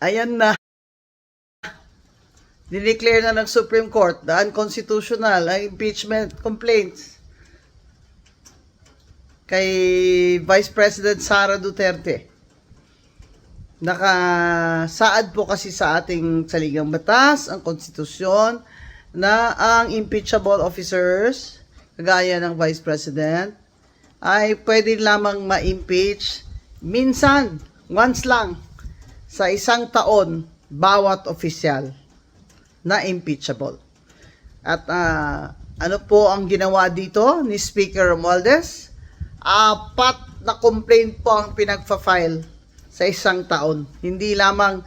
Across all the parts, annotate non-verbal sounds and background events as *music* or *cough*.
Ayan na. Dineclare na ng Supreme Court na unconstitutional ang impeachment complaints kay Vice President Sara Duterte. Nakasaad po kasi sa ating saligang batas, ang konstitusyon, na ang impeachable officers, kagaya ng Vice President, ay pwede lamang ma-impeach minsan, once lang, sa isang taon, bawat opisyal na impeachable. At ah, ano po ang ginawa dito ni Speaker Romualdez? Apat na complaint po ang pinagfa-file sa isang taon. Hindi lamang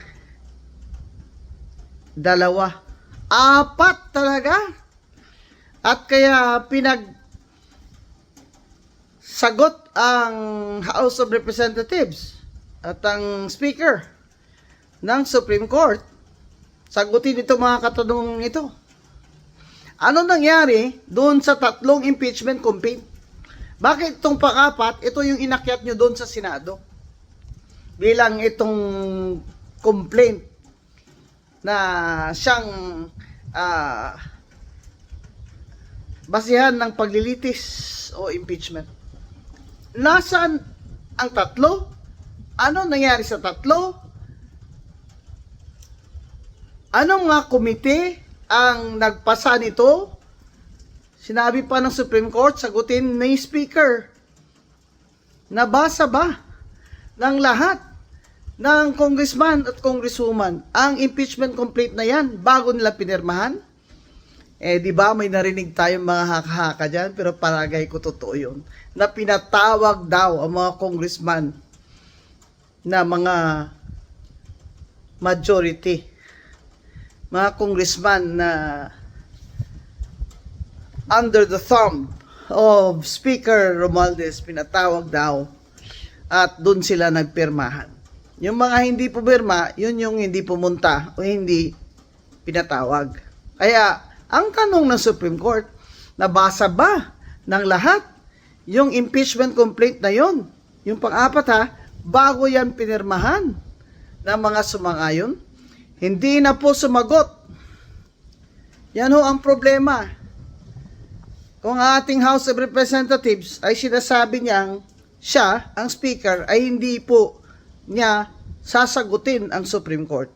dalawa. Apat talaga. At kaya pinag sagot ang House of Representatives at ang Speaker ng Supreme Court. Sagutin ito mga katanungan ito. Ano nangyari doon sa tatlong impeachment complaint? Bakit itong pang-apat, ito yung inakyat nyo doon sa Senado? Bilang itong complaint na siyang ah, basihan ng paglilitis o impeachment. Nasaan ang tatlo? Ano nangyari sa tatlo? Anong nga komite ang nagpasa nito? Sinabi pa ng Supreme Court, sagutin ni Speaker. Nabasa ba ng lahat ng congressman at congresswoman ang impeachment complete na yan bago nila pinirmahan? Eh, di ba may narinig tayong mga haka-haka dyan, pero paragay ko totoo yun. Na pinatawag daw ang mga congressman na mga majority. Mga congressman na under the thumb of Speaker Romualdez, pinatawag daw at doon sila nagpirmahan. Yung mga hindi pumirma, yun yung hindi pumunta o hindi pinatawag. Kaya, ang tanong ng Supreme Court, nabasa ba ng lahat yung impeachment complaint na yon? Yung pang-apat ha, bago yan pinirmahan ng mga sumangayon, hindi na po sumagot. Yan ho ang problema. Kung ang ating House of Representatives ay sinasabi niyang siya, ang speaker, ay hindi po niya sasagutin ang Supreme Court.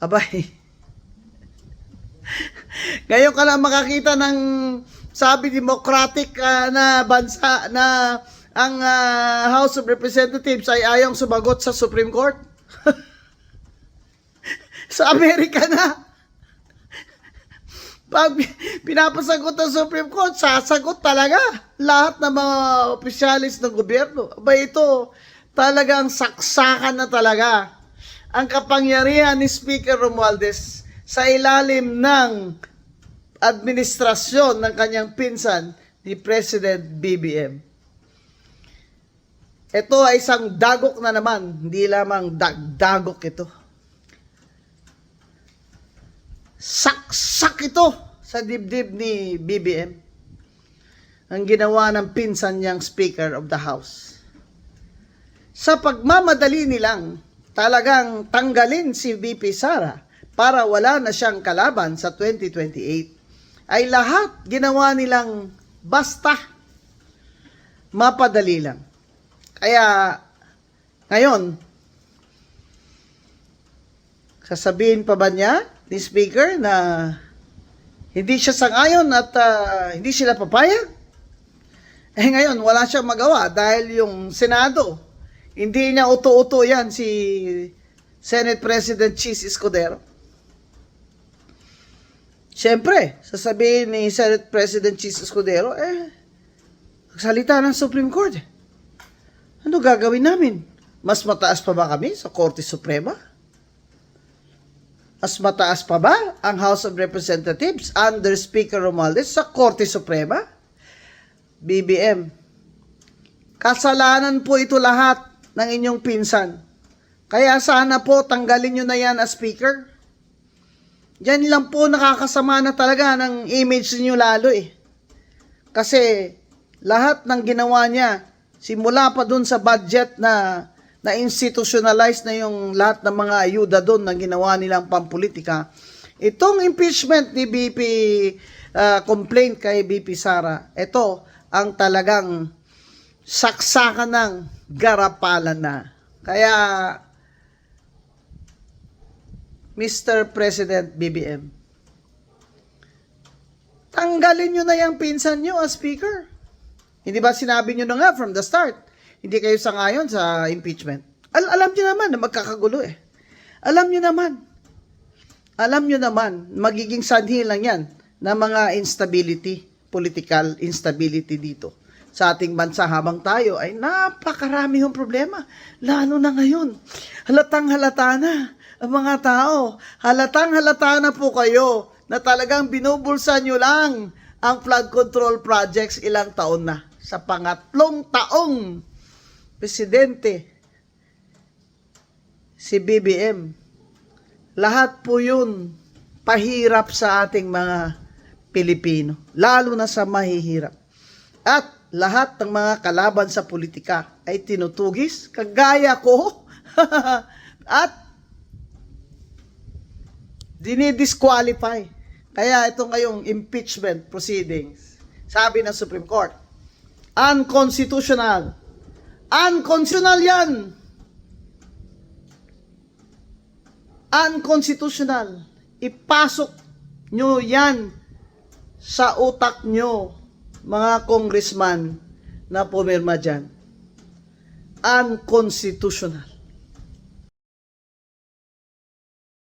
Abay, *laughs* ngayon ka lang makakita ng sabi democratic ah, na bansa na ang ah, House of Representatives ay ayang sumagot sa Supreme Court. *laughs* sa Amerika na. Pag pinapasagot ng Supreme Court, sasagot talaga lahat ng mga opisyalis ng gobyerno. Aba ito, talagang saksakan na talaga ang kapangyarihan ni Speaker Romualdez sa ilalim ng administrasyon ng kanyang pinsan ni President BBM. Ito ay isang dagok na naman, hindi lamang dagdagok ito. Saksak ito sa dibdib ni BBM. Ang ginawa ng pinsan niyang Speaker of the House. Sa pagmamadali nilang talagang tanggalin si VP Sara para wala na siyang kalaban sa 2028, ay lahat ginawa nilang basta mapadali lang. Kaya ngayon, sasabihin pa ba niya ni Speaker na hindi siya sangayon at ah, hindi sila papayag? Eh ngayon, wala siyang magawa dahil yung Senado, hindi niya uto-uto yan si Senate President Cheese Escudero. Siyempre, sasabihin ni Senate President Cheese Escudero, eh, magsalita ng Supreme Court. eh. Ano gagawin namin? Mas mataas pa ba kami sa Korte Suprema? Mas mataas pa ba ang House of Representatives under Speaker Romualdez sa Korte Suprema? BBM, kasalanan po ito lahat ng inyong pinsan. Kaya sana po tanggalin nyo na yan as Speaker. Yan lang po nakakasama na talaga ng image niyo lalo eh. Kasi lahat ng ginawa niya, simula pa dun sa budget na na institutionalize na yung lahat ng mga ayuda doon na ginawa nilang pampolitika. Itong impeachment ni BP uh, complaint kay BP Sara, ito ang talagang saksakan ng garapalan na. Kaya Mr. President BBM, tanggalin nyo na yung pinsan nyo as speaker. Hindi ba sinabi nyo na nga from the start, hindi kayo sangayon sa impeachment. Al alam nyo naman na magkakagulo eh. Alam nyo naman. Alam nyo naman, magiging sanhi lang yan na mga instability, political instability dito sa ating bansa habang tayo ay napakarami yung problema. Lalo na ngayon. Halatang halata na ang mga tao. Halatang halata na po kayo na talagang binubulsa nyo lang ang flood control projects ilang taon na. Sa pangatlong taong presidente si BBM. Lahat po yun pahirap sa ating mga Pilipino, lalo na sa mahihirap. At lahat ng mga kalaban sa politika ay tinutugis, kagaya ko, *laughs* at dinidisqualify. Kaya ito ngayong impeachment proceedings, sabi ng Supreme Court, unconstitutional. Unconstitutional yan! Unconstitutional. Ipasok nyo yan sa utak nyo, mga congressman na pumirma dyan. Unconstitutional.